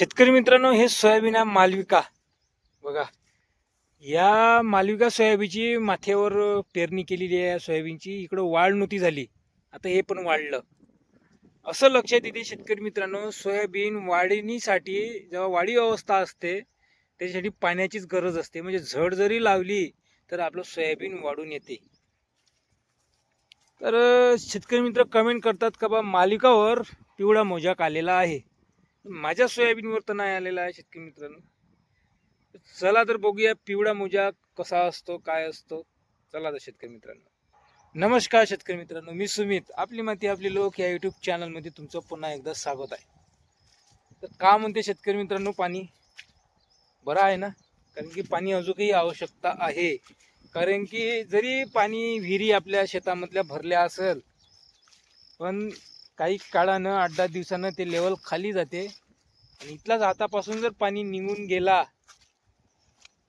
शेतकरी मित्रांनो हे सोयाबीन आहे मालविका. बघा या मालविका सोयाबीनची माथ्यावर पेरणी केलेली आहे सोयाबीनची. इकडं वाढ नव्हती झाली. आता हे पण वाढलं असं लक्षात येते शेतकरी मित्रांनो सोयाबीन वाढणीसाठी जेव्हा वाढी अवस्था असते त्याच्यासाठी पाण्याचीच गरज असते. म्हणजे झड जरी लावली तर आपलं सोयाबीन वाढून येते. तर शेतकरी मित्र कमेंट करतात का बा मालिकावर पिवळा मोजाक आलेला आहे. माझ्या सोयाबीनवर तर नाही आलेला आहे शेतकरी मित्रांनो. चला तर बघूया पिवळा मोजा कसा असतो काय असतो. चला तर शेतकरी मित्रांनो. नमस्कार शेतकरी मित्रांनो मी सुमित. आपली माती आपली लोक या युट्यूब चॅनलमध्ये तुमचं पुन्हा एकदा स्वागत आहे. तर का म्हणते शेतकरी मित्रांनो पाणी बरं आहे ना? कारण की पाणी अजूनही आवश्यकता आहे. कारण की जरी पाणी विहिरी आपल्या शेतामधल्या भरल्या असेल पण काही काळानं आठ दहा दिवसानं ते लेवल खाली जाते. आणि इथलाच हातापासून जर पाणी निघून गेला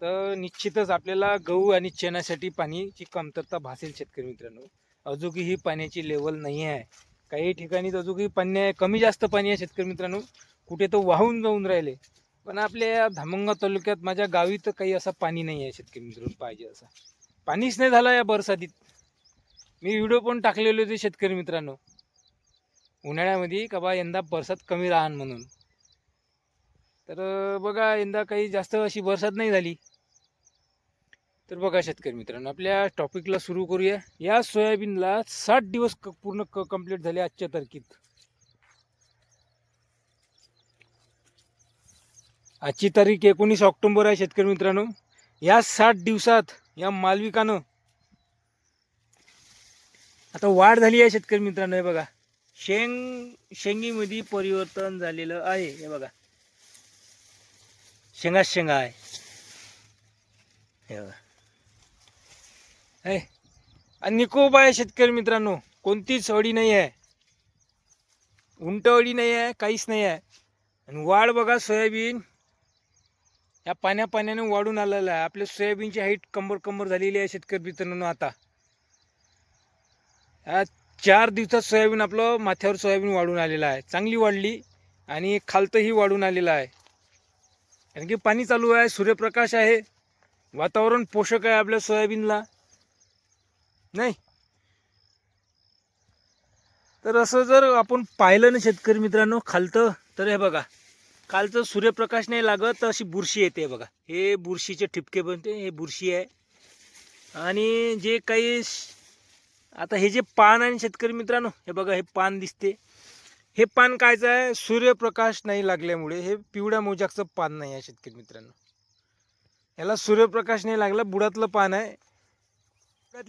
तर निश्चितच आपल्याला गहू आणि चेनासाठी पाण्याची कमतरता भासेल शेतकरी मित्रांनो. अजूनही पाण्याची लेवल नाही आहे. काही ठिकाणी अजूनही पाणी आहे. कमी जास्त पाणी आहे शेतकरी मित्रांनो. कुठे तर वाहून जाऊन राहिले. पण आपल्या या धामंगा तालुक्यात माझ्या गावी तर काही असं पाणी नाही आहे शेतकरी मित्रांनो पाहिजे असं. पाणीच नाही झालं या बरसातीत. मी व्हिडिओ पण टाकलेले होते शेतकरी मित्रांनो. उन्हाळ्यामध्ये का बा यंदा बरसात कमी राहन म्हणून. तर बघा यंदा काही जास्त अशी बरसात नाही झाली. तर बघा शेतकरी मित्रांनो आपल्या टॉपिकला सुरू करूया. या सोयाबीनला साठ दिवस क- पूर्ण क कंप्लीट झाले आजच्या तारखेत. आजची तारीख एकोणीस ऑक्टोबर आहे शेतकरी मित्रांनो. या साठ दिवसात या मालविकानं आता वाढ झाली आहे शेतकरी मित्रांनो हे बघा. शेंग शेंगीमध्ये परिवर्तन झालेलं आहे. हे बघा. शेंगा शेंगा आहे. हे बघा. हे. आणि निकोप आहे शेतकरी मित्रांनो कोणतीच अडी नाही आहे. उंट अडी नाही आहे काहीच नाही आहे. आणि वाढ बघा सोयाबीन. या पाण्या पाण्याने वाढून आलेलं आहे. आपल्या सोयाबीनची हाईट कंबर कंबर झालेली आहे शेतकरी मित्रांनो आता. चार दिवसात सोयाबीन आपलं माथ्यावर सोयाबीन वाढून आलेलं आहे. चांगली वाढली आणि खालतंही वाढून आलेलं आहे. कारण की पाणी चालू आहे सूर्यप्रकाश आहे. वातावरण पोषक आहे आपल्या सोयाबीनला. नाही? तर असं जर आपण पाहिलं ना शेतकरी मित्रांनो खालतं तर हे बघा. खालचं सूर्यप्रकाश नाही लागत तर अशी बुरशी येते बघा. हे बुरशीचे ठिपके बनते हे बुरशी आहे. आणि जे काही आता हे जे पान आहे ना शेतकरी मित्रांनो हे बघा हे पान दिसते. हे पान कायचं आहे? सूर्यप्रकाश नाही लागल्यामुळे हे पिवळ्या मोजाकचं पान नाही आहे शेतकरी मित्रांनो. याला सूर्यप्रकाश नाही लागला बुडातलं पान आहे.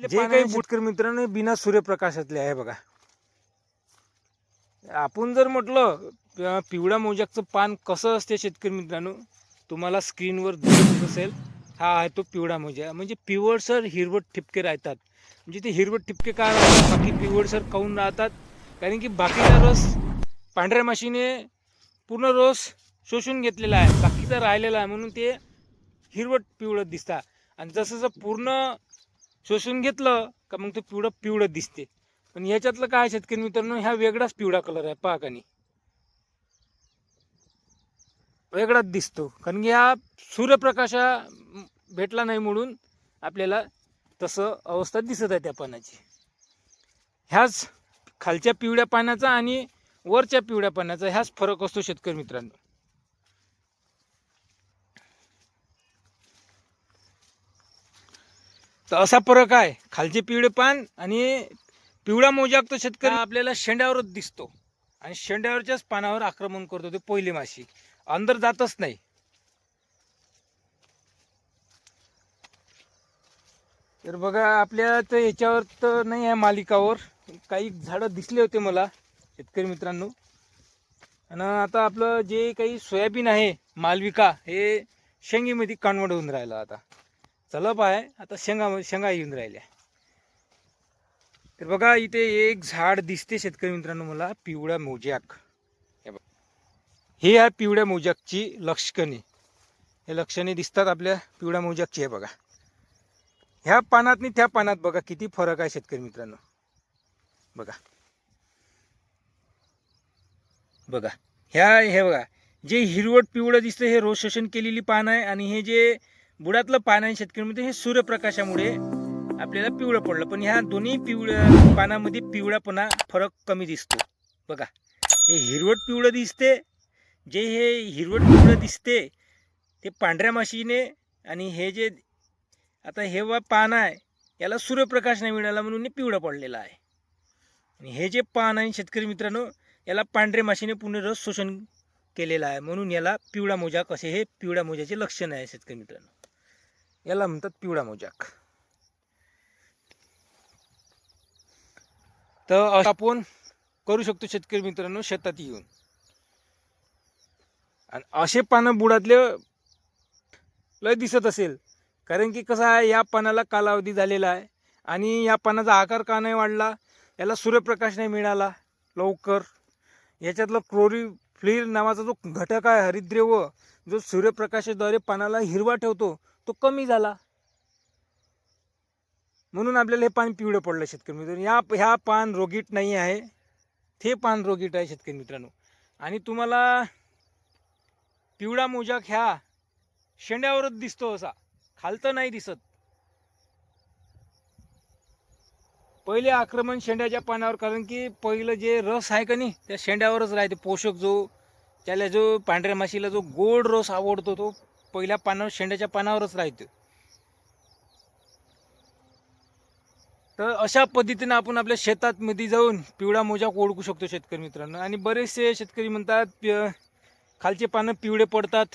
जे काही शेतकरी मित्रांनो हे बिना सूर्यप्रकाशातले आहे बघा. आपण जर म्हटलं पिवळ्या मोजाकचं पान कसं असते शेतकरी मित्रांनो तुम्हाला स्क्रीनवर दिसत असेल. हा आहे तो पिवळा मोजा. म्हणजे पिवळसर हिरवट ठिपके राहतात. म्हणजे ते हिरवट ठिपके काय राहतात? बाकी पिवळसर काऊन राहतात? कारण की बाकीचा रस पांढऱ्या माशीने पूर्ण रस शोषून घेतलेला आहे. बाकीचा राहिलेला आहे म्हणून ते हिरवट पिवळत दिसतात आणि जसं जसं पूर्ण शोषून घेतलं का मग ते पिवळं पिवळं दिसते. पण याच्यातलं काय शेतकरी मित्रांनो? ह्या वेगळाच पिवळा कलर आहे. पहा वेगळाच दिसतो. कारण की हा सूर्यप्रकाशा भेटला नाही म्हणून आपल्याला तसं अवस्था दिसत आहे त्या पानाची. ह्याच खालच्या पिवळ्या पाण्याचा आणि वरच्या पिवळ्या पाण्याचा ह्याच फरक असतो शेतकरी मित्रांनो. तर असा फरक आहे. खालचे पिवळे पान आणि पिवळा मोजाक तो शेतकरी आपल्याला शेंड्यावरच दिसतो. आणि शेंड्यावरच्याच पानावर आक्रमण करतो ते पहिली माशी. अंदर जातच नाही. तर बघा आपल्या तर याच्यावर तर नाही आहे मालिकावर. काही झाडं दिसले होते मला शेतकरी मित्रांनो. आणि आता आपलं जे काही सोयाबीन आहे मालविका हे शेंगीमध्ये कानवड होऊन राहिलं आता. चलप आहे आता शेंगा शेंगा येऊन राहिल्या. तर बघा इथे एक झाड दिसते शेतकरी मित्रांनो मला पिवळ्या मोजॅक. हे आहे पिवळ्या मोजॅकची लक्षणे. हे लक्षणे दिसतात आपल्या पिवळ्या मोजॅकची आहे बघा. ह्या पानात आणि त्या पानात बघा किती फरक आहे शेतकरी मित्रांनो. बघा. बघा. ह्या हे बघा. जे हिरवट पिवळं दिसतं हे रोज शोषण केलेली पान आहे आणि हे जे बुडातलं पान आहे शेतकऱ्यांमध्ये हे सूर्यप्रकाशामुळे आपल्याला पिवळं पडलं. पण ह्या दोन्ही पिवळ्या पानामध्ये पिवळापणा फरक कमी दिसतो. बघा. हे हिरवट पिवळं दिसते जे हे हिरवट पिवळं दिसते ते पांढऱ्या माशीने आणि हे जे आता हे वा पान आहे याला सूर्यप्रकाश नाही मिळाला म्हणून पिवळा पिवळं पडलेलं आहे. आणि हे जे पान आहे शेतकरी मित्रांनो याला पांढऱ्या माशीने पूर्ण रस शोषण केलेलं आहे म्हणून याला पिवळा मोजाक असे हे पिवळ्या मोजाचे लक्षण आहे शेतकरी मित्रांनो. याला म्हणतात पिवळा मोजाक. तर आपण करू शकतो शेतकरी मित्रांनो शेतात येऊन. आणि असे पानं बुडातले लय दिसत असेल. कारण की कसं आहे या पानाला कालावधी झालेला आहे आणि या पानाचा आकार का नाही वाढला याला सूर्यप्रकाश नाही मिळाला लवकर. याच्यातलं क्लोरीफ्लिर नावाचा जो घटक आहे हरिद्रेव जो सूर्यप्रकाशाद्वारे पानाला हिरवा ठेवतो तो कमी झाला. म्हणून आपल्याला हे पान पिवळं पडलं शेतकरी मित्रांनो. या ह्या पान रोगीट नाही आहे. ते पान रोगीट आहे शेतकरी मित्रांनो. आणि तुम्हाला पिवळा मोजाक ह्या शेंड्यावरच दिसतो असा. खालतं नाही दिसत. पहिले आक्रमण शेंड्याच्या पानावर कारण की पहिलं जे रस आहे का नाही त्या शेंड्यावरच राहते पोषक जो त्याला जो पांढऱ्या माशीला जो गोड रस आवडतो तो पहिल्या पानावर शेंड्याच्या पानावरच राहतो. तर अशा पद्धतीनं आपण आपल्या शेतात मध्ये जाऊन पिवळा मोजाक ओळखू शकतो शेतकरी मित्रांनो. आणि बरेचसे शेतकरी म्हणतात खालचे पानं पिवळे पडतात.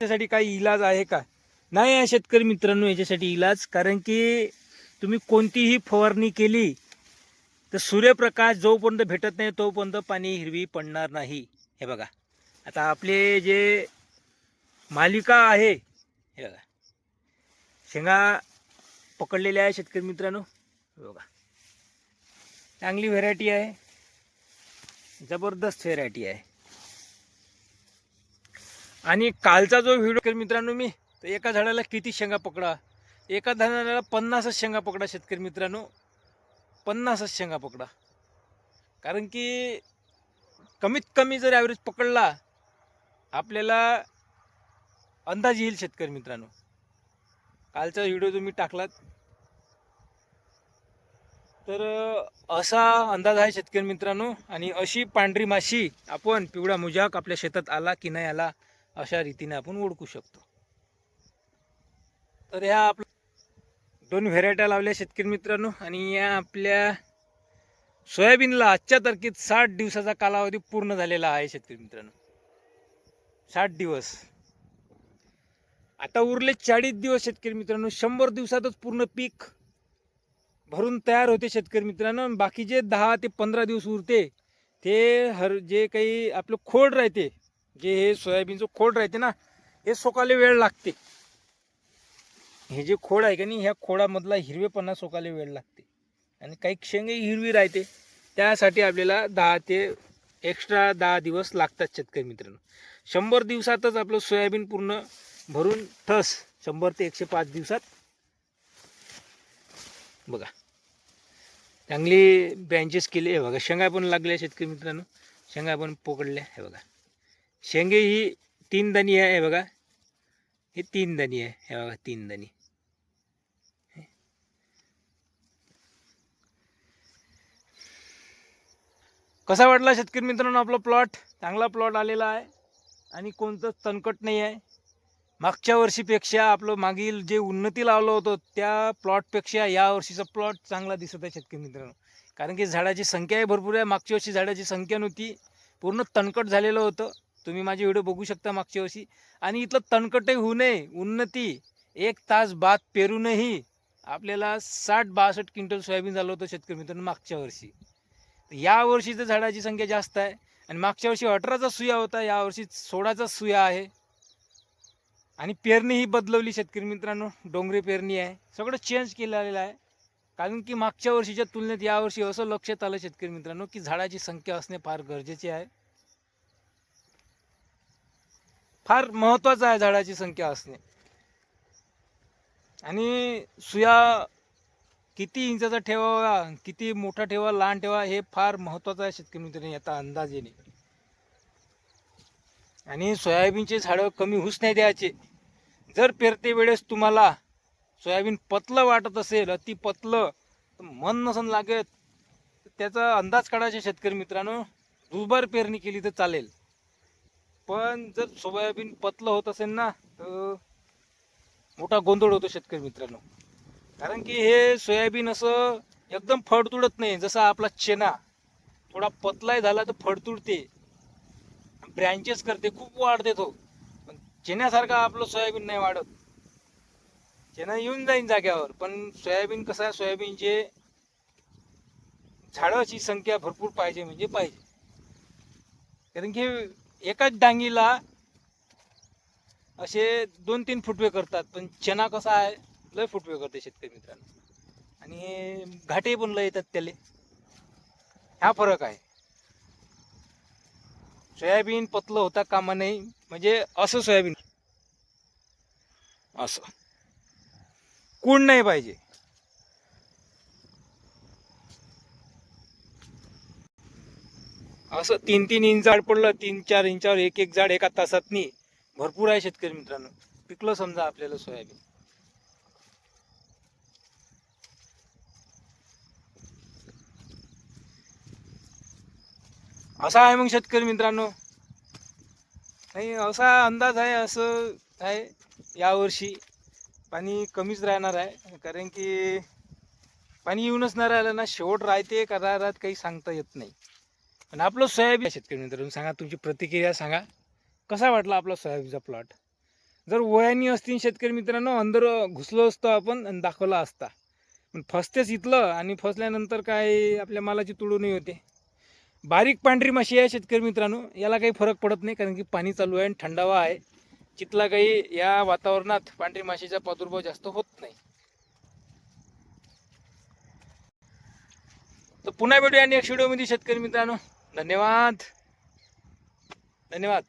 त्यासाठी काही इलाज आहे का? नाही आहे शेतकरी मित्रांनो याच्यासाठी इलाज. कारण की तुम्ही कोणतीही फवारणी केली तर सूर्यप्रकाश जोपर्यंत भेटत नाही तोपर्यंत पाणी हिरवी पडणार नाही. हे बघा. आता आपले जे मालिका आहे हे बघा. शेंगा पकडलेल्या आहे शेतकरी मित्रांनो. हे बघा. चांगली व्हेरायटी आहे. जबरदस्त व्हेरायटी आहे. आणि कालचा जो व्हिडिओ केला मित्रांनो मी तर एका झाडाला किती शेंगा पकडा? एका झाडाला पन्नासच शेंगा पकडा शेतकरी मित्रांनो. पन्नासच शेंगा पकडा. कारण की कमीत कमी जर ॲव्हरेज पकडला आपल्याला अंदाज येईल शेतकरी मित्रांनो. कालचा व्हिडिओ तुम्ही टाकलात. तर असा अंदाज आहे शेतकरी मित्रांनो. आणि अशी पांढरी माशी आपण पिवळा मुजाक आपल्या शेतात आला की नाही आला अशा रीतीने आपण ओळखू शकतो. तर ह्या आपल्या दोन व्हेरायट्या लावल्या शेतकरी मित्रांनो आणि या आपल्या सोयाबीनला आजच्या तारखेत साठ दिवसाचा कालावधी पूर्ण झालेला आहे शेतकरी मित्रांनो. साठ दिवस. आता उरले चाळीस दिवस शेतकरी मित्रांनो शंभर दिवसातच पूर्ण पीक भरून तयार होते शेतकरी मित्रांनो. बाकी जे दहा ते पंधरा दिवस उरते ते हर जे काही आपलं खोड राहते जे हे सोयाबीनचं खोड राहते ना हे सोकाले वेळ लागते. हे जे खोड आहे का नाही ह्या खोडामधला हिरवेपणा सोकाले वेळ लागते. आणि काही शेंगे हिरवी राहते. त्यासाठी आपल्याला दहा ते एक्स्ट्रा दहा दिवस लागतात शेतकरी मित्रांनो. शंभर दिवसातच आपलं सोयाबीन पूर्ण भरून ठस. शंभर ते एकशे पाच दिवसात. बघा. चांगली ब्रँचेस केले हे बघा. शेंगा पण लागल्या शेतकरी मित्रांनो. शेंगा पण पकडल्या हे बघा. शेंगे ही तीन दणी आहे हे बघा. हे तीन दणी आहे हे बघा तीन दणी. कसा वाटला शेतकरी मित्रांनो आपला प्लॉट चांगला प्लॉट आलेला आहे आणि कोणतंच तणकट नाही आहे. मागच्या वर्षीपेक्षा आपलं मागील जे उन्नती लावलं होतं त्या प्लॉटपेक्षा या वर्षीचा प्लॉट चांगला दिसत आहे शेतकरी मित्रांनो. कारण की झाडाची संख्याही भरपूर आहे. मागच्या वर्षी झाडाची संख्या नव्हती. पूर्ण तणकट झालेलं होतं. तुम्ही माझे व्हिडिओ बघू शकता मागच्या वर्षी. आणि इथलं तणकटही होऊ नये उन्नती. एक तास बाद पेरूनही आपल्याला साठ बासष्ट क्विंटल सोयाबीन झालं होतं शेतकरी मित्रांनो मागच्या वर्षी. या तर झाडाची संख्या जास्त आहे. आणि मागच्या वर्षी अठराचा सुया होता यावर्षी सोळाचा सुया आहे. आणि पेरणी ही बदलवली शेतकरी मित्रांनो. डोंगरी पेरणी आहे. सगळं चेंज केलेलं आहे. कारण की मागच्या वर्षीच्या तुलनेत यावर्षी असं लक्षात आलं शेतकरी मित्रांनो की झाडाची संख्या असणे फार गरजेचे आहे. फार महत्त्वाचं आहे झाडाची संख्या असणे. आणि सुया किती इंचाचा ठेवावा किती मोठा ठेवा लहान ठेवा हे फार महत्त्वाचं आहे शेतकरी मित्रांनी याचा अंदाज येणे. आणि सोयाबीनचे झाडं कमी होऊच नाही द्यायचे. जर पेरते वेळेस तुम्हाला सोयाबीन पतलं वाटत असेल अति पतलं मन नसन लागत त्याचा अंदाज काढायचे शेतकरी मित्रांनो दुबार पेरणी केली तर चालेल. पण जर सोयाबीन पतलं होत असेल ना तर मोठा गोंधळ होतो शेतकरी मित्रांनो. कारण की हे सोयाबीन असं एकदम फडतुडत नाही जसा आपला चेना थोडा पतलाही झाला तर फडतुडते. ब्रँचेस करते खूप वाढते तो पण चेन्यासारखा आपलं सोयाबीन नाही वाढत. चेना येऊन जाईन जाग्यावर पण सोयाबीन कसं आहे सोयाबीनचे झाडाची संख्या भरपूर पाहिजे म्हणजे पाहिजे. कारण की एकाच डांगीला असे दोन तीन फुटवे करतात पण चना कसा आहे लय फुटवे करते शेतकरी मित्रांनो. आणि घाटे पण लय येतात त्याले. हा फरक आहे. सोयाबीन पतलं होता कामा नाही म्हणजे असं सोयाबीन. असं. कुण नाही पाहिजे. असं तीन तीन इंच झाड पडलं तीन चार इंचावर एक एक झाड एका तासात नाही भरपूर आहे शेतकरी मित्रांनो. पिकलं समजा आपल्याला सोयाबीन. असा आहे मग शेतकरी मित्रांनो. नाही असा अंदाज आहे असं आहे यावर्षी. पाणी कमीच राहणार आहे कारण की पाणी येऊनच नाही राहिलं ना. शेवट राहते का राहत काही सांगता येत नाही. आणि आपलं सोयाबीन शेतकरी मित्रांनो सांगा तुमची प्रतिक्रिया सांगा. कसा वाटला आपला सोयाबीनचा प्लॉट जर वयानी असतील शेतकरी मित्रांनो अंदर घुसलो असतो आपण आणि दाखवला असता. पण फसतेच इथलं आणि फसल्यानंतर काय आपल्या मालाची तुडवणी होते. बारीक पांढरी माशी आहे शेतकरी मित्रांनो याला काही फरक पडत नाही कारण की पाणी चालू आहे आणि थंडावा आहे. चितला काही या वातावरणात पांढरी माशीचा प्रादुर्भाव जास्त होत नाही. तर पुन्हा भेटूया नेक्स्ट व्हिडिओमध्ये शेतकरी मित्रांनो. धन्यवाद. धन्यवाद.